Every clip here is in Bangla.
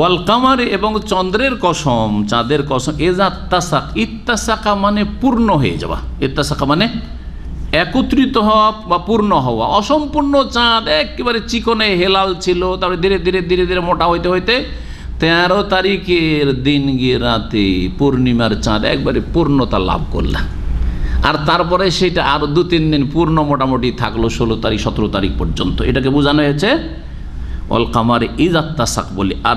ওয়াল কামার এবং চন্দ্রের কসম, চাঁদের কসম এজাত্তাসাক ইত্তাসাকা মানে পূর্ণ হয়ে যাওয়া। ইত্তাসাকা মানে একত্রিত হওয়া বা পূর্ণ হওয়া। অসম্পূর্ণ চাঁদ একেবারে চিকনে হেলাল ছিল, তারপরে ধীরে ধীরে ধীরে ধীরে মোটা হইতে হইতে তেরো তারিখের দিন গিয়ে রাতে পূর্ণিমার চাঁদ একবারে পূর্ণতা লাভ করলাম আর তারপরে সেটা আরও দু তিন দিন পূর্ণ মোটামুটি থাকল ষোলো তারিখ, সতেরো তারিখ পর্যন্ত। এটাকে বোঝানো হয়েছে অল কামারে ইজাত্তাসাক বলি। আর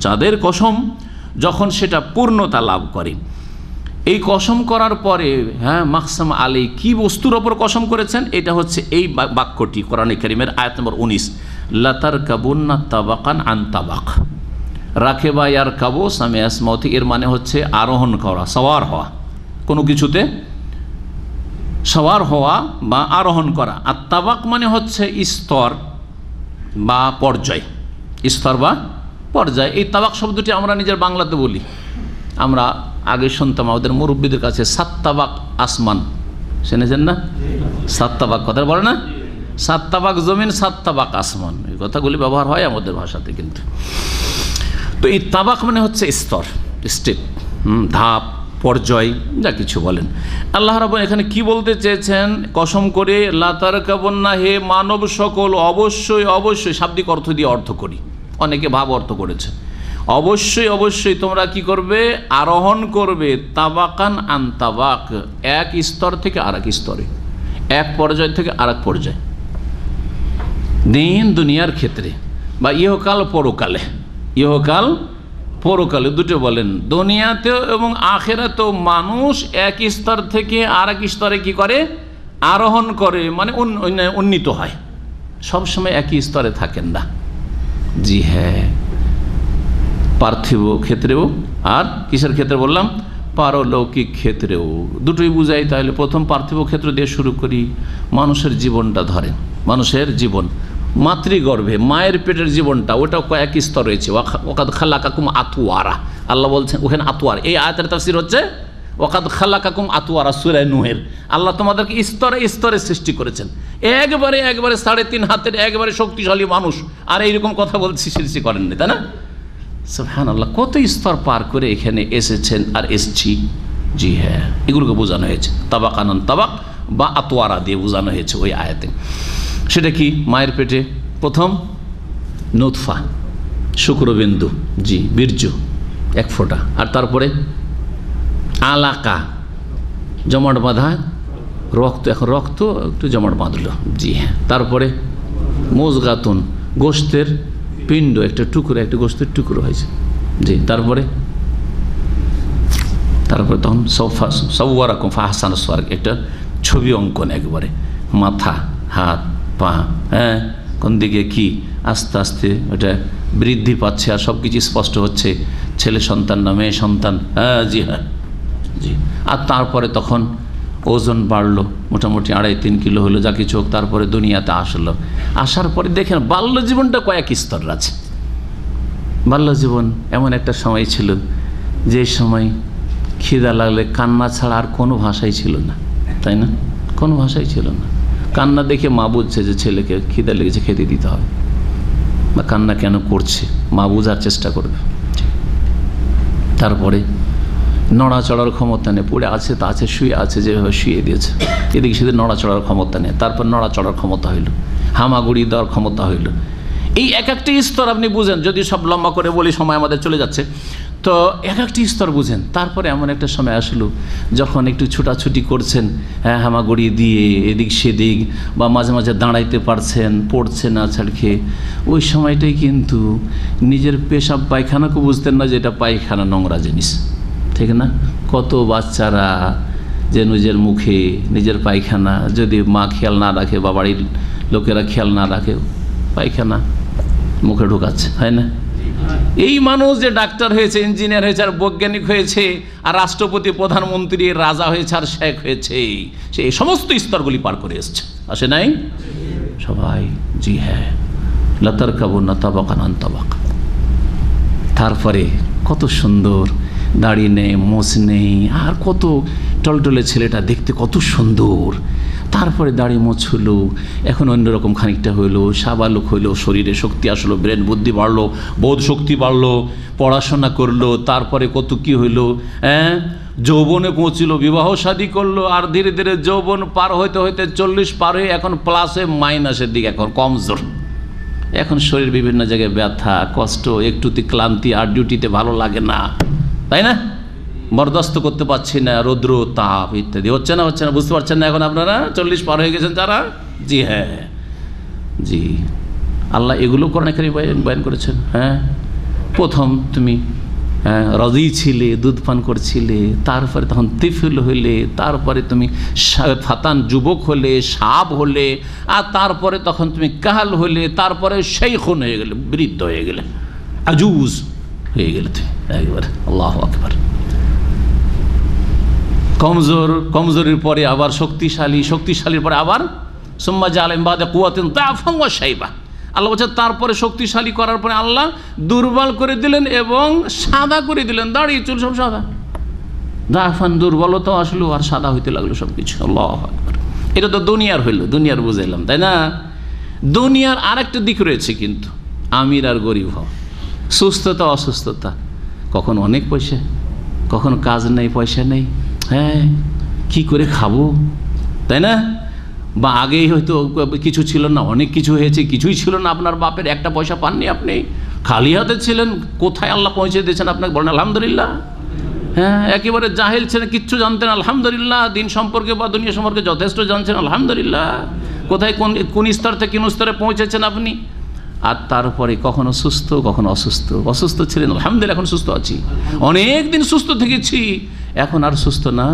চাঁদের কসম, যখন সেটা পূর্ণতা লাভ করে। এই কসম করার পরে হ্যাঁ মাকসাম আলী কি বস্তুর ওপর কসম করেছেন? এটা হচ্ছে এই বাক্যটি, কোরআনে করিমের আয়াত নম্বর উনিশ। লাতার কাবুন্না তাবাকান আন তাবাক। রাখে বা ইয়ার কাবো সামে আসমতি, এর মানে হচ্ছে আরোহণ করা, সওয়ার হওয়া। কোনো কিছুতে সওয়ার হওয়া বা আরোহণ করা। আর তাবাক মানে হচ্ছে স্তর। বা পর্যায়। স্তর বা পর্যায়। এই তাবাক শব্দটি আমরা নিজের বাংলাতে বলি। আমরা আগে শুনতাম আমাদের মুরব্বীদের কাছে সাত তাবাক আসমান। শুনেছেন না? সাত তাবাক কথা বলে না? সাত তাবাক জমিন সাত তাবাক আসমান। এই কথাগুলি ব্যবহার হয় আমাদের ভাষাতে কিন্তু। তো এই তাবাক মানে হচ্ছে স্তর স্টেপ হুম, ধাপ। পর্যায়, যা কিছু বলেন। আল্লাহ রাবন এখানে কি বলতে চেয়েছেন? কসম করে লাতার কাবন্না হে মানব সকল, অবশ্যই অবশ্যই, শাব্দিক অর্থ দিয়ে অর্থ করি। অনেকে ভাব অর্থ করেছে। অবশ্যই অবশ্যই তোমরা কি করবে? আরোহণ করবে, তাবাকান আন তাবাক, এক স্তর থেকে আর এক স্তরে। এক পর্যায় থেকে আর এক পর্যায়। দিন দুনিয়ার ক্ষেত্রে বা ইহকাল পরকালে। ইহকাল পরকালে দুটো বলেন, দুনিয়াতেও এবং আখেরাতেও মানুষ এক স্তর থেকে আর এক স্তরে কি করে? আরোহণ করে মানে উন- উন- উন্নীত হয়। সবসময় একই স্তরে থাকেন না। জি হ্যাঁ। পার্থিব ক্ষেত্রেও, আর কিসের ক্ষেত্রে বললাম? পারলৌকিক ক্ষেত্রেও। দুটোই বুঝাই, তাহলে প্রথম পার্থিব ক্ষেত্র দিয়ে শুরু করি। মানুষের জীবনটা ধরেন। মানুষের জীবন। মাতৃগর্ভে, মায়ের পেটের জীবনটা, ওটাও কয়েক স্তর রয়েছে। ওকাদ খাল্লা কাকুম আতুয়ারা আল্লাহ বলছেন, ওখানে আতুয়ার এই আয়াতের তাফসির হচ্ছে ওকাদ খাল্লা কাকুম আতুয়ারা সুরায় নুহের। আল্লাহ তোমাদেরকে স্তরে স্তরে সৃষ্টি করেছেন। একবারে একবারে সাড়ে তিন হাতের, একবারে শক্তিশালী মানুষ। আর এইরকম কথা বলছি সৃষ্টি করেননি, তাই না? সুবহান আল্লাহ কত স্তর পার করে এখানে এসেছেন আর এসছি? জি হ্যাঁ এগুলোকে বোঝানো হয়েছে। তাবাক আনন্দ তাবাক বা আতোয়ারা দিয়ে বোঝানো হয়েছে ওই আয়াতে। সেটা কি? মায়ের পেটে প্রথম নোৎফা শুক্রবিন্দু, জি, বীর্য, এক ফোঁটা। আর তারপরে আলাকা, জমাট বাঁধা, রক্ত, এখন রক্ত একটু জমাট বাঁধলো, জি হ্যাঁ। তারপরে মোজগাতুন, গোস্তের পিণ্ড, একটা টুকরো, একটা গোস্তের টুকরো হয়েছে, জি। তারপরে তারপরে তখন সফা সবুয়া রকম ফাহাসান সোয়ার একটা ছবি অঙ্কন একবারে, মাথা, হাত পা হ্যাঁ? কোন দিকে কি? আস্তে আস্তে ওটা বৃদ্ধি পাচ্ছে আর সব কিছু স্পষ্ট হচ্ছে। ছেলে সন্তান না, মেয়ে সন্তান হ্যাঁ জি হ্যাঁ জি। আর তারপরে তখন ওজন বাড়লো, মোটামুটি আড়াই, তিন কিলো হলো, যা কিছু হোক, তারপরে দুনিয়াতে আসলো। আসার পরে দেখেন বাল্য জীবনটা কয়েক স্তর আছে। বাল্য জীবন এমন একটা সময় ছিল, যে সময় খিদা লাগলে কান্না ছাড়া আর কোনো ভাষাই ছিল না, তাই না? কোনো ভাষাই ছিল না। কান্না দেখে মা বুঝছে যে ছেলেকে খিদা লেগেছে, খেতে দিতে হবে। বা কান্না কেন করছে? মা বোঝার চেষ্টা করবে। তারপরে নড়াচড়ার ক্ষমতা নেই, পড়ে আছে তা আছে, শুয়ে আছে, যেভাবে শুয়ে দিয়েছে। এদিকে সেদিকে নড়াচড়ার ক্ষমতা নেই, তারপর নড়াচড়ার ক্ষমতা হইল। হামাগুড়ি দেওয়ার ক্ষমতা হইল। এই এক একটি স্তর আপনি বুঝেন, যদি সব লম্বা করে বলি, সময় আমাদের চলে যাচ্ছে। তো এক একটি স্তর বুঝেন। তারপরে এমন একটা সময় আসলো যখন একটু ছুটাছুটি করছেন হ্যাঁ হামাগুড়ি দিয়ে এদিক সেদিক বা মাঝে মাঝে দাঁড়াইতে পারছেন, পড়ছেন আছাড় খেয়ে। ওই সময়টাই কিন্তু নিজের পেশাব পায়খানাকে বুঝতেন না যে এটা পায়খানা নোংরা জিনিস। ঠিক না? কত বাচ্চারা যে নিজের মুখে নিজের পায়খানা, যদি মা খেয়াল না রাখে বা বাড়ির লোকেরা খেয়াল না রাখে, পায়খানা মুখে ঢুকাচ্ছে, হয় না? এই মানুষ যে ডাক্তার হয়েছে, ইঞ্জিনিয়ার হয়েছে, আর বৈজ্ঞানিক হয়েছে, আর রাষ্ট্রপতি, প্রধানমন্ত্রী, রাজা হয়েছে, আর শেখ হয়েছে, সে এই সমস্ত স্তরগুলি পার করে এসছে। আসে নাই? সবাই, জি হ্যাঁ। লতার কাবু না তাবাকান তাবাক তারপরে কত সুন্দর, দাড়ি নেই মোষ নেই, আর কত টলটলে ছেলেটা দেখতে কত সুন্দর। তারপরে দাড়ি মোছ হলো এখন অন্যরকম খানিকটা হইল, সাবালুক হইল, শরীরে শক্তি আসলো, ব্রেন বুদ্ধি বাড়লো, বোধ শক্তি বাড়লো, পড়াশোনা করল, তারপরে কত কি হইল হ্যাঁ? যৌবনে পৌঁছিল, বিবাহ শাদী করল, আর ধীরে ধীরে যৌবন পার হইতে হইতে চল্লিশ পার হয়ে এখন প্লাসে মাইনাসের দিকে, এখন কমজোর এখন শরীর বিভিন্ন জায়গায় ব্যথা, কষ্ট, একটুতে ক্লান্তি, আর ডিউটিতে ভালো লাগে না। তাই না? বরদাস্ত করতে পারছি না, রৌদ্র তাপ ইত্যাদি। হচ্ছে না হচ্ছে না, বুঝতে পারছেন না এখন আপনারা? চল্লিশ পার হয়ে গেছেন যারা? জি হ্যাঁ জি। আল্লাহ এগুলো কোরআন এখানে বয়ান করেছেন হ্যাঁ? প্রথম তুমি হ্যাঁ রজি ছিলে, দুধ পান করছিলে, তারপরে তখন তিফিল হইলে, তারপরে তুমি ফাতান যুবক হলে, সাপ হলে, আর তারপরে তখন তুমি কাহাল হলে, তারপরে সেই খুন হয়ে গেলে, বৃদ্ধ হয়ে গেলে। আজুজ হয়ে গেলে তুমি, একবার। আল্লাহ আকবার। কমজোর, কমজোরির পরে আবার শক্তিশালী, শক্তিশালীর পরে আবার সোম্মা জালেম বাদে কুয়াতেন তাফাং সাইবা আল্লাহ বলছে, তারপরে শক্তিশালী করার পরে আল্লাহ দুর্বল করে দিলেন এবং সাদা করে দিলেন। দাঁড়িয়ে চুল সব সাদা। দাফান দুর্বলতা আসলো আর সাদা হইতে লাগল সব কিছু। এটা তো দুনিয়ার হইল, দুনিয়ার বুঝাইলাম, তাই না? দুনিয়ার আরেকটা দিক রয়েছে কিন্তু, আমির আর গরিব হওয়া। সুস্থতা, অসুস্থতা, কখন অনেক পয়সা, কখন কাজ নেই, পয়সা নেই। হ্যাঁ কি করে খাব? তাই না? বা আগেই হয়তো কিছু ছিল না, অনেক কিছু হয়েছে, কিছুই ছিল না আপনার বাপের, একটা পয়সা পাননি আপনি। খালি হাতে ছিলেন, কোথায় আল্লাহ পৌঁছে দিয়েছেন আপনাকে বলেন, আলহামদুলিল্লাহ। হ্যাঁ একেবারে জাহেল ছিলেন, কিচ্ছু জানতেন আলহামদুলিল্লাহ, দিন সম্পর্কে বা দুনিয়া সম্পর্কে যথেষ্ট জানছেন, আলহামদুলিল্লাহ। কোথায়, কোন কোন স্তর থেকে, কোন স্তরে পৌঁছেছেন আপনি? আর তারপরে কখনো সুস্থ, কখনো অসুস্থ। অসুস্থ ছিলেন, আলহামদুলিল্লাহ, এখন সুস্থ আছি। অনেক দিন সুস্থ থেকেছি। এখন আর সুস্থ না,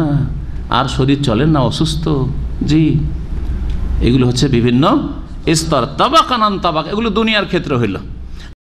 আর শরীর চলে না অসুস্থ। জি, এগুলো হচ্ছে বিভিন্ন স্তর। তাবাক আনান তাবাক, এগুলো দুনিয়ার ক্ষেত্রে হইল।